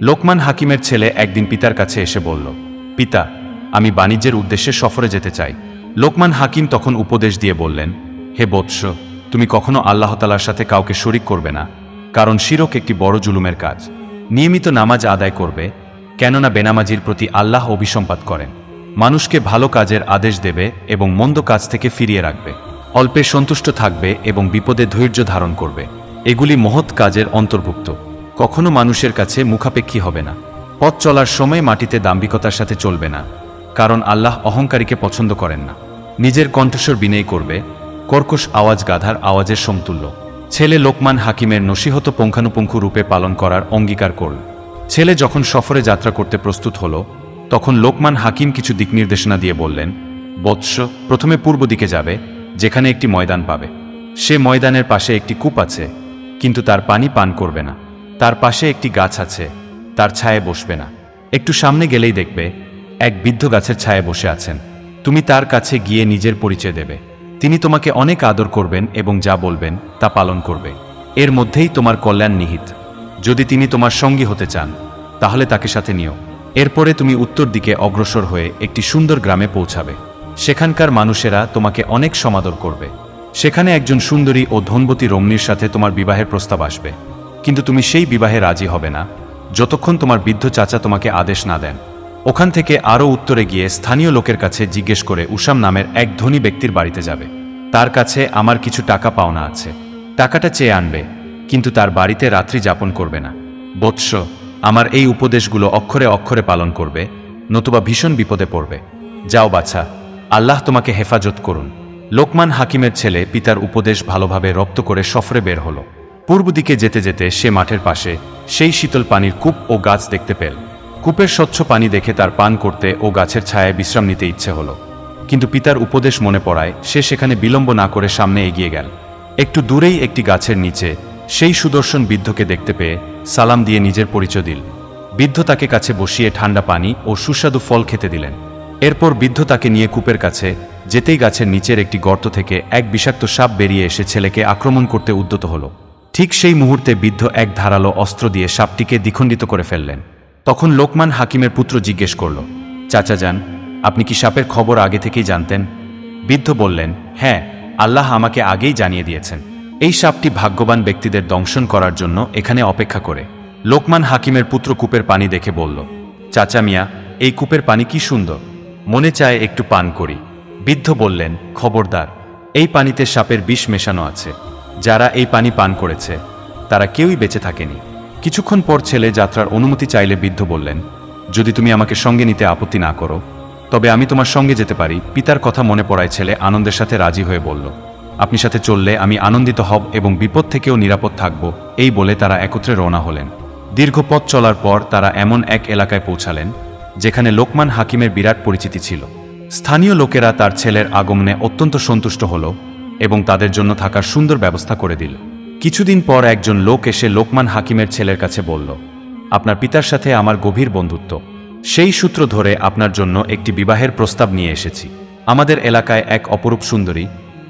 লোকমান হাকিমের ছেলে একদিন পিতার কাছে এসে বলল, পিতা, আমি বাণিজ্যের উদ্দেশ্যে সফরে যেতে চাই। লোকমান হাকিম তখন উপদেশ দিয়ে বললেন, হে বৎস, তুমি কখনো আল্লাহ তালার সাথে কাউকে শরিক করবে না, কারণ শিরক একটি বড় জুলুমের কাজ। নিয়মিত নামাজ আদায় করবে, কেননা বেনামাজির প্রতি আল্লাহ অভিসম্পাত করেন। মানুষকে ভালো কাজের আদেশ দেবে এবং মন্দ কাজ থেকে ফিরিয়ে রাখবে। অল্পে সন্তুষ্ট থাকবে এবং বিপদে ধৈর্য ধারণ করবে। এগুলি মহৎ কাজের অন্তর্ভুক্ত। কখনো মানুষের কাছে মুখাপেক্ষী হবে না। পথ চলার সময় মাটিতে দাম্ভিকতার সাথে চলবে না, কারণ আল্লাহ অহংকারীকে পছন্দ করেন না। নিজের কণ্ঠস্বর বিনয় করবে, কর্কশ আওয়াজ গাধার আওয়াজের সমতুল্য। ছেলে লোকমান হাকিমের নসিহত পুঙ্খানুপুঙ্খু রূপে পালন করার অঙ্গীকার করল। ছেলে যখন সফরে যাত্রা করতে প্রস্তুত হল, তখন লোকমান হাকিম কিছু দিক নির্দেশনা দিয়ে বললেন, বৎস, প্রথমে পূর্ব দিকে যাবে, যেখানে একটি ময়দান পাবে। সে ময়দানের পাশে একটি কূপ আছে, কিন্তু তার পানি পান করবে না। তার পাশে একটি গাছ আছে, তার ছায়ে বসবে না। একটু সামনে গেলেই দেখবে, এক বৃদ্ধ গাছের ছায়ে বসে আছেন। তুমি তার কাছে গিয়ে নিজের পরিচয় দেবে। তিনি তোমাকে অনেক আদর করবেন এবং যা বলবেন তা পালন করবে। এর মধ্যেই তোমার কল্যাণ নিহিত। যদি তিনি তোমার সঙ্গী হতে চান, তাহলে তাকে সাথে নিও। এরপরে তুমি উত্তর দিকে অগ্রসর হয়ে একটি সুন্দর গ্রামে পৌঁছাবে। সেখানকার মানুষেরা তোমাকে অনেক সমাদর করবে। সেখানে একজন সুন্দরী ও ধনবতী রমণীর সাথে তোমার বিবাহের প্রস্তাব আসবে। কিন্তু তুমি সেই বিবাহে রাজি হবে না, যতক্ষণ তোমার বৃদ্ধ চাচা তোমাকে আদেশ না দেন। ওখান থেকে আরও উত্তরে গিয়ে স্থানীয় লোকের কাছে জিজ্ঞেস করে উষাম নামের এক ধনী ব্যক্তির বাড়িতে যাবে। তার কাছে আমার কিছু টাকা পাওনা আছে। টাকাটা চেয়ে আনবে, কিন্তু তার বাড়িতে রাত্রি যাপন করবে না। বৎস, আমার এই উপদেশগুলো অক্ষরে অক্ষরে পালন করবে, নতুবা ভীষণ বিপদে পড়বে। যাও বাছা, আল্লাহ তোমাকে হেফাজত করুন। লোকমান হাকিমের ছেলে পিতার উপদেশ ভালোভাবে রপ্ত করে সফরে বের হলো। পূর্ব দিকে যেতে যেতে সে মাঠের পাশে সেই শীতল পানির কূপ ও গাছ দেখতে পেল। কূপের স্বচ্ছ পানি দেখে তার পান করতে ও গাছের ছায়ায় বিশ্রাম নিতে ইচ্ছে হলো। কিন্তু পিতার উপদেশ মনে পড়ায় সে সেখানে বিলম্ব না করে সামনে এগিয়ে গেল। একটু দূরেই একটি গাছের নিচে সেই সুদর্শন বৃদ্ধকে দেখতে পেয়ে সালাম দিয়ে নিজের পরিচয় দিল। বৃদ্ধ তাকে কাছে বসিয়ে ঠান্ডা পানি ও সুস্বাদু ফল খেতে দিলেন। এরপর বৃদ্ধ তাকে নিয়ে কূপের কাছে যেতেই গাছের নিচের একটি গর্ত থেকে এক বিষাক্ত সাপ বেরিয়ে এসে ছেলেকে আক্রমণ করতে উদ্যত হলো। ঠিক সেই মুহূর্তে বৃদ্ধ এক ধারালো অস্ত্র দিয়ে সাপটিকে দ্বিখণ্ডিত করে ফেললেন। তখন লোকমান হাকিমের পুত্র জিজ্ঞেস করল, চাচা যান, আপনি কি সাপের খবর আগে থেকেই জানতেন? বৃদ্ধ বললেন হ্যাঁ আল্লাহ আমাকে আগেই জানিয়ে দিয়েছেন। এই সাপটি ভাগ্যবান ব্যক্তিদের দংশন করার জন্য এখানে অপেক্ষা করে। লোকমান হাকিমের পুত্র কূপের পানি দেখে বলল, চাচা মিয়া, এই কূপের পানি কি সুন্দর। মনে চায় একটু পান করি। বৃদ্ধ বললেন, খবরদার, এই পানিতে সাপের বিষ মেশানো আছে। যারা এই পানি পান করেছে, তারা কেউই বেঁচে থাকেনি। কিছুক্ষণ পর ছেলে যাত্রার অনুমতি চাইলে বৃদ্ধ বললেন, যদি তুমি আমাকে সঙ্গে নিতে আপত্তি না করো, তবে আমি তোমার সঙ্গে যেতে পারি। পিতার কথা মনে পড়ায় ছেলে আনন্দের সাথে রাজি হয়ে বলল, আপনি সাথে চললে আমি আনন্দিত হব এবং বিপদ থেকেও নিরাপদ থাকব। এই বলে তারা একত্রে রওনা হলেন। দীর্ঘ পথ চলার পর তারা এমন এক এলাকায় পৌঁছালেন, যেখানে লোকমান হাকিমের বিরাট পরিচিতি ছিল। স্থানীয় লোকেরা তার ছেলের আগমনে অত্যন্ত সন্তুষ্ট হল এবং তাদের জন্য থাকার সুন্দর ব্যবস্থা করে দিল। কিছুদিন পর একজন লোক এসে লোকমান হাকিমের ছেলের কাছে বলল, আপনার পিতার সাথে আমার গভীর বন্ধুত্ব। সেই সূত্র ধরে আপনার জন্য একটি বিবাহের প্রস্তাব নিয়ে এসেছি। আমাদের এলাকায় এক অপরূপ সুন্দরী,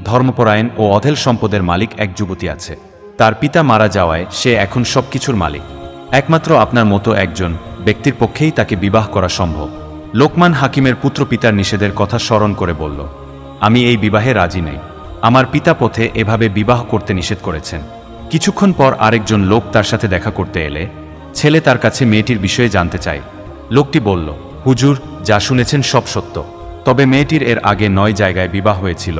ধর্মপরায়ণ ও অধেল সম্পদের মালিক এক যুবতী আছে। তার পিতা মারা যাওয়ায় সে এখন সবকিছুর মালিক। একমাত্র আপনার মতো একজন ব্যক্তির পক্ষেই তাকে বিবাহ করা সম্ভব। লোকমান হাকিমের পুত্র পিতার নিষেধের কথা স্মরণ করে বলল, আমি এই বিবাহে রাজি নেই। আমার পিতা পথে এভাবে বিবাহ করতে নিষেধ করেছেন। কিছুক্ষণ পর আরেকজন লোক তার সাথে দেখা করতে এলে, ছেলে তার কাছে মেয়েটির বিষয়ে জানতে চায়। লোকটি বলল, হুজুর, যা শুনেছেন সব সত্য। তবে মেয়েটির এর আগে নয় জায়গায় বিবাহ হয়েছিল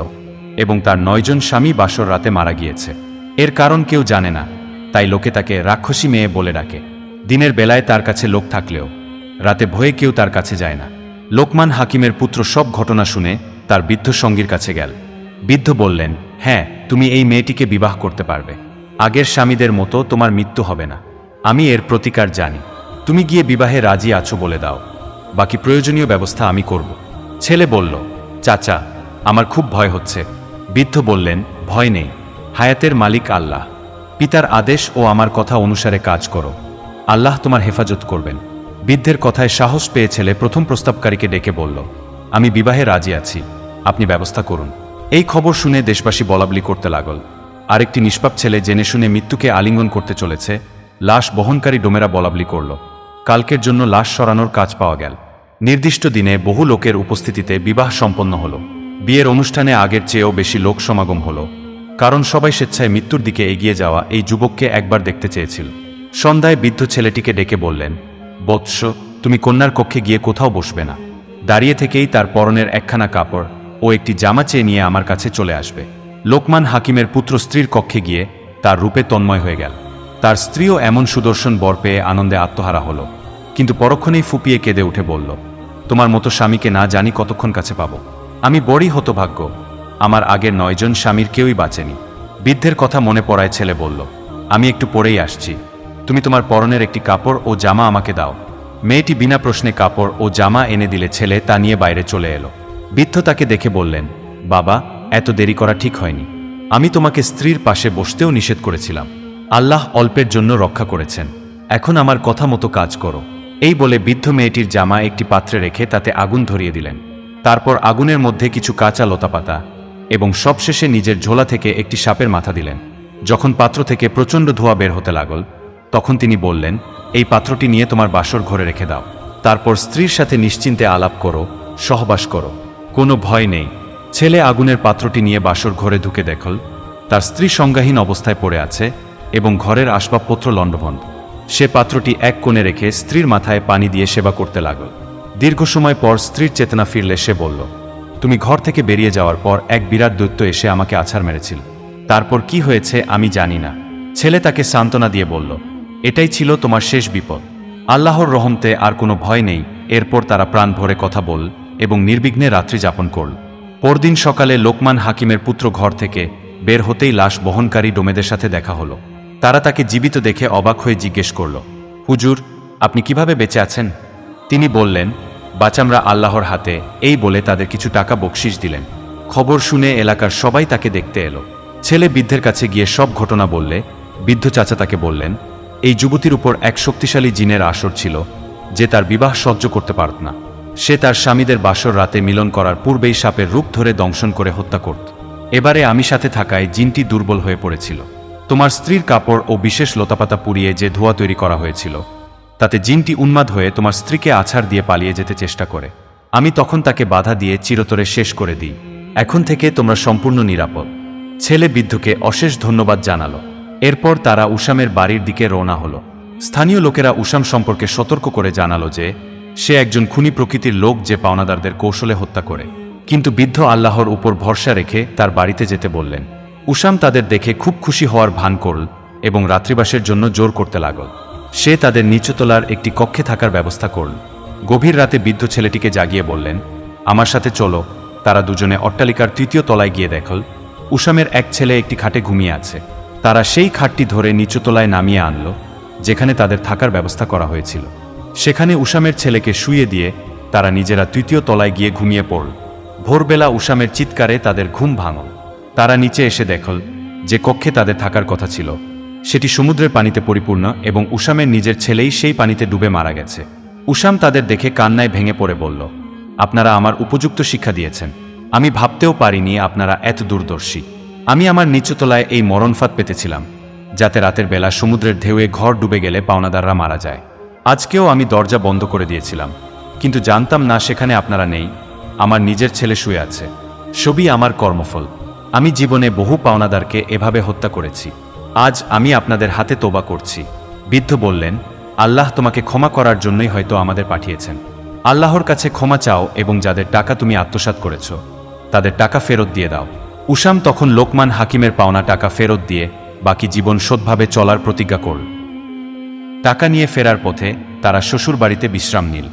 এবং তার নয়জন স্বামী বাসর রাতে মারা গিয়েছে। এর কারণ কেউ জানে না, তাই লোকে তাকে রাক্ষসী মেয়ে বলে ডাকে। দিনের বেলায় তার কাছে লোক থাকলেও, রাতে ভয়ে কেউ তার কাছে যায় না। লোকমান হাকিমের পুত্র সব ঘটনা শুনে তার বৃদ্ধ সঙ্গীর কাছে গেল। বৃদ্ধ বললেন হ্যাঁ তুমি এই মেয়েটিকে বিবাহ করতে পারবে। আগের স্বামীদের মতো তোমার মৃত্যু হবে না। আমি এর প্রতিকার জানি। তুমি গিয়ে বিবাহে রাজি আছো বলে দাও। বাকি প্রয়োজনীয় ব্যবস্থা আমি করব। ছেলে বলল, চাচা, আমার খুব ভয় হচ্ছে। বৃদ্ধ বললেন, ভয় নেই। হায়াতের মালিক আল্লাহ। পিতার আদেশ ও আমার কথা অনুসারে কাজ করো। আল্লাহ তোমার হেফাজত করবেন। বৃদ্ধের কথায় সাহস পেয়ে ছেলে প্রথম প্রস্তাবকারীকে ডেকে বলল, আমি বিবাহে রাজি আছি। আপনি ব্যবস্থা করুন। এই খবর শুনে দেশবাসী বলাবলি করতে লাগল। আরেকটি নিষ্পাপ ছেলে জেনে শুনে মৃত্যুকে আলিঙ্গন করতে চলেছে, লাশ বহনকারী ডোমেরা বলাবলি করল। কালকের জন্য লাশ সরানোর কাজ পাওয়া গেল। নির্দিষ্ট দিনে বহু লোকের উপস্থিতিতে বিবাহ সম্পন্ন হলো। বিয়ের অনুষ্ঠানে আগের চেয়েও বেশি লোক সমাগম হলো। কারণ সবাই স্বেচ্ছায় মৃত্যুর দিকে এগিয়ে যাওয়া এই যুবককে একবার দেখতে চেয়েছিল। সন্ধ্যায় বৃদ্ধ ছেলেটিকে ডেকে বললেন, বৎস, তুমি কন্যার কক্ষে গিয়ে কোথাও বসবে না। দাঁড়িয়ে থেকেই তার পরনের একখানা কাপড় ও একটি জামা চেয়ে নিয়ে আমার কাছে চলে আসবে। লোকমান হাকিমের পুত্র স্ত্রীর কক্ষে গিয়ে তার রূপে তন্ময় হয়ে গেল। তার স্ত্রীও এমন সুদর্শন বর পেয়ে আনন্দে আত্মহারা হলো। কিন্তু পরক্ষণেই ফুপিয়ে কেঁদে উঠে বলল, তোমার মতো স্বামীকে না জানি কতক্ষণ কাছে পাবো। আমি বড়ই হতভাগ্য। আমার আগের নয়জন স্বামীর কেউই বাঁচেনি। বৃদ্ধের কথা মনে পড়ায় ছেলে বলল, আমি একটু পরেই আসছি। তুমি তোমার পরনের একটি কাপড় ও জামা আমাকে দাও। মেয়েটি বিনা প্রশ্নে কাপড় ও জামা এনে দিলে ছেলে তা নিয়ে বাইরে চলে এলো। বৃদ্ধ তাকে দেখে বললেন, বাবা, এত দেরি করা ঠিক হয়নি। আমি তোমাকে স্ত্রীর পাশে বসতেও নিষেধ করেছিলাম। আল্লাহ অল্পের জন্য রক্ষা করেছেন। এখন আমার কথা মতো কাজ করো। এই বলে বৃদ্ধ মেয়েটির জামা একটি পাত্রে রেখে তাতে আগুন ধরিয়ে দিলেন। তারপর আগুনের মধ্যে কিছু কাঁচা লতাপাতা এবং সবশেষে নিজের ঝোলা থেকে একটি সাপের মাথা দিলেন। যখন পাত্র থেকে প্রচণ্ড ধোঁয়া বের হতে লাগল, তখন তিনি বললেন, এই পাত্রটি নিয়ে তোমার বাসর ঘরে রেখে দাও। তারপর স্ত্রীর সাথে নিশ্চিন্তে আলাপ করো, সহবাস করো। কোনো ভয় নেই। ছেলে আগুনের পাত্রটি নিয়ে বাসর ঘরে ঢুকে দেখল, তার স্ত্রী সংজ্ঞাহীন অবস্থায় পড়ে আছে এবং ঘরের আসবাবপত্র লণ্ডভণ্ড। সে পাত্রটি এক কোণে রেখে স্ত্রীর মাথায় পানি দিয়ে সেবা করতে লাগল। দীর্ঘ সময় পর স্ত্রীর চেতনা ফিরলে সে বলল, তুমি ঘর থেকে বেরিয়ে যাওয়ার পর এক বিরাট দৈত্য এসে আমাকে আছাড় মেরেছিল। তারপর কি হয়েছে আমি জানি না। ছেলে তাকে সান্ত্বনা দিয়ে বলল, এটাই ছিল তোমার শেষ বিপদ। আল্লাহর রহমতে আর কোনো ভয় নেই। এরপর তারা প্রাণ ভরে কথা বল এবং নির্বিঘ্নে রাত্রি যাপন করল পরদিন সকালে লোকমান হাকিমের পুত্র ঘর থেকে বের হতেই লাশ বহনকারী ডোমেদের সাথে দেখা হলো। তারা তাকে জীবিত দেখে অবাক হয়ে জিজ্ঞেস করল, হুজুর, আপনি কীভাবে বেঁচে আছেন? তিনি বললেন, বাচামরা আল্লাহর হাতে। এই বলে তাদের কিছু টাকা বকশিস দিলেন। খবর শুনে এলাকার সবাই তাকে দেখতে এলো। ছেলে বৃদ্ধের কাছে গিয়ে সব ঘটনা বললে, বৃদ্ধ চাচা তাকে বললেন, এই যুবতীর উপর এক শক্তিশালী জিনের আসর ছিল, যে তার বিবাহ সহ্য করতে পারত না। সে তার স্বামীদের বাসর রাতে মিলন করার পূর্বেই সাপের রূপ ধরে দংশন করে হত্যা করত। এবারে আমি সাথে থাকায় জিনটি দুর্বল হয়ে পড়েছিল। তোমার স্ত্রীর কাপড় ও বিশেষ লতাপাতা পুড়িয়ে যে ধোয়া তৈরি করা হয়েছিল, তাতে জিনটি উন্মাদ হয়ে তোমার স্ত্রীকে আছাড় দিয়ে পালিয়ে যেতে চেষ্টা করে। আমি তখন তাকে বাধা দিয়ে চিরতরে শেষ করে দিই। এখন থেকে তোমরা সম্পূর্ণ নিরাপদ। ছেলে বৃদ্ধকে অশেষ ধন্যবাদ জানালো। এরপর তারা উসামের বাড়ির দিকে রওনা হলো। স্থানীয় লোকেরা উসাম সম্পর্কে সতর্ক করে জানালো যে সে একজন খুনি প্রকৃতির লোক যে পাওনাদারদের কৌশলে হত্যা করে। কিন্তু বৃদ্ধ আল্লাহর উপর ভরসা রেখে তার বাড়িতে যেতে বললেন উসাম তাদের দেখে খুব খুশি হওয়ার ভান করল এবং রাত্রিবাসের জন্য জোর করতে লাগল। সে তাদের নিচতলার একটি কক্ষে থাকার ব্যবস্থা করল। গভীর রাতে বৃদ্ধ ছেলেটিকে জাগিয়ে বললেন, আমার সাথে চলো, তারা দুজনে অট্টালিকার তৃতীয় তলায় গিয়ে দেখল। উসামের এক ছেলে একটি খাটে ঘুমিয়ে আছে। তারা সেই খাটটি ধরে নিচতলায় নামিয়ে আনল, যেখানে তাদের থাকার ব্যবস্থা করা হয়েছিল। সেখানে উসামের ছেলেকে শুয়ে দিয়ে তারা নিজেরা তৃতীয় তলায় গিয়ে ঘুমিয়ে পড়ল। ভোরবেলা উসামের চিৎকারে তাদের ঘুম ভাঙল। তারা নিচে এসে দেখল যে কক্ষে তাদের থাকার কথা ছিল। সেটি সমুদ্রের পানিতে পরিপূর্ণ এবং উসামের নিজের ছেলেই সেই পানিতে ডুবে মারা গেছে। উসাম তাদের দেখে কান্নায় ভেঙে পড়ে বলল, আপনারা আমার উপযুক্ত শিক্ষা দিয়েছেন। আমি ভাবতেও পারিনি আপনারা এত দূরদর্শী। আমি আমার নিচতলায় এই মরণফাত পেতেছিলাম, যাতে রাতের বেলা সমুদ্রের ঢেউয়ে ঘর ডুবে গেলে পাওনাদাররা মারা যায়। আজকেও আমি দরজা বন্ধ করে দিয়েছিলাম, কিন্তু জানতাম না সেখানে আপনারা নেই, আমার নিজের ছেলে শুয়ে আছে, সবই আমার কর্মফল। আমি জীবনে বহু পাওনাদারকে এভাবে হত্যা করেছি। আজ আমি আপনাদের হাতে তোবা করছি। বৃদ্ধ বললেন, আল্লাহ তোমাকে ক্ষমা করার জন্যই হয়তো আমাদের পাঠিয়েছেন। আল্লাহর কাছে ক্ষমা চাও এবং যাদের টাকা তুমি আত্মসাৎ করেছ, তাদের টাকা ফেরত দিয়ে দাও। উসাম তখন লোকমান হাকিমের পাওনা টাকা ফেরত দিয়ে বাকি জীবন সৎভাবে চলার প্রতিজ্ঞা করল। টাকা নিয়ে ফেরার পথে তারা শ্বশুর বাড়িতে বিশ্রাম নিল।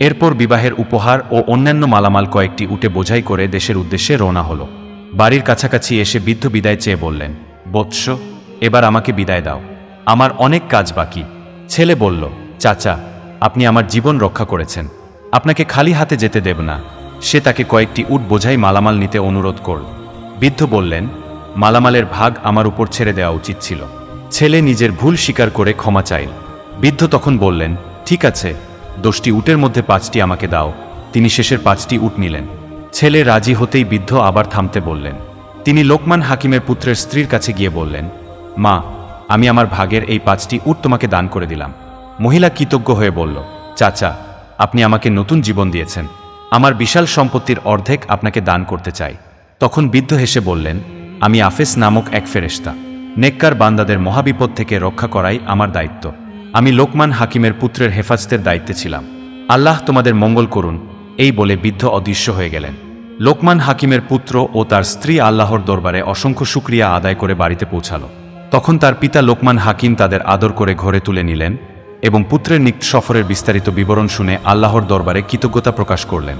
এরপর বিবাহের উপহার ও অন্যান্য মালামাল কয়েকটি উঠে বোঝাই করে দেশের উদ্দেশ্যে রওনা হলো। বাড়ির কাছাকাছি এসে বৃদ্ধ বিদায় চেয়ে বললেন, বৎস, এবার আমাকে বিদায় দাও। আমার অনেক কাজ বাকি। ছেলে বলল, চাচা, আপনি আমার জীবন রক্ষা করেছেন। আপনাকে খালি হাতে যেতে দেব না। সে তাকে কয়েকটি উট বোঝাই মালামাল নিতে অনুরোধ করল। বৃদ্ধ বললেন, মালামালের ভাগ আমার উপর ছেড়ে দেওয়া উচিত ছিল। ছেলে নিজের ভুল স্বীকার করে ক্ষমা চাইল। বৃদ্ধ তখন বললেন, ঠিক আছে, দশটি উটের মধ্যে পাঁচটি আমাকে দাও। তিনি শেষের পাঁচটি উট নিলেন। ছেলে রাজি হতেই বৃদ্ধ আবার থামতে বললেন। তিনি লোকমান হাকিমের পুত্রের স্ত্রীর কাছে গিয়ে বললেন, মা, আমি আমার ভাগের এই পাঁচটি উট তোমাকে দান করে দিলাম। মহিলা কৃতজ্ঞ হয়ে বলল, চাচা, আপনি আমাকে নতুন জীবন দিয়েছেন। আমার বিশাল সম্পত্তির অর্ধেক আপনাকে দান করতে চাই। তখন বৃদ্ধ হেসে বললেন, আমি আফেস নামক এক ফেরেশতা। নেককার বান্দাদের মহাবিপদ থেকে রক্ষা করাই আমার দায়িত্ব। আমি লোকমান হাকিমের পুত্রের হেফাজতের দায়িত্বে ছিলাম। আল্লাহ তোমাদের মঙ্গল করুন, এই বলে বৃদ্ধ অদৃশ্য হয়ে গেলেন। লোকমান হাকিমের পুত্র ও তার স্ত্রী আল্লাহর দরবারে অসংখ্য শুক্রিয়া আদায় করে বাড়িতে পৌঁছাল। তখন তার পিতা লোকমান হাকিম তাদের আদর করে ঘরে তুলে নিলেন এবং পুত্রের নিক সফরের বিস্তারিত বিবরণ শুনে আল্লাহর দরবারে কৃতজ্ঞতা প্রকাশ করলেন।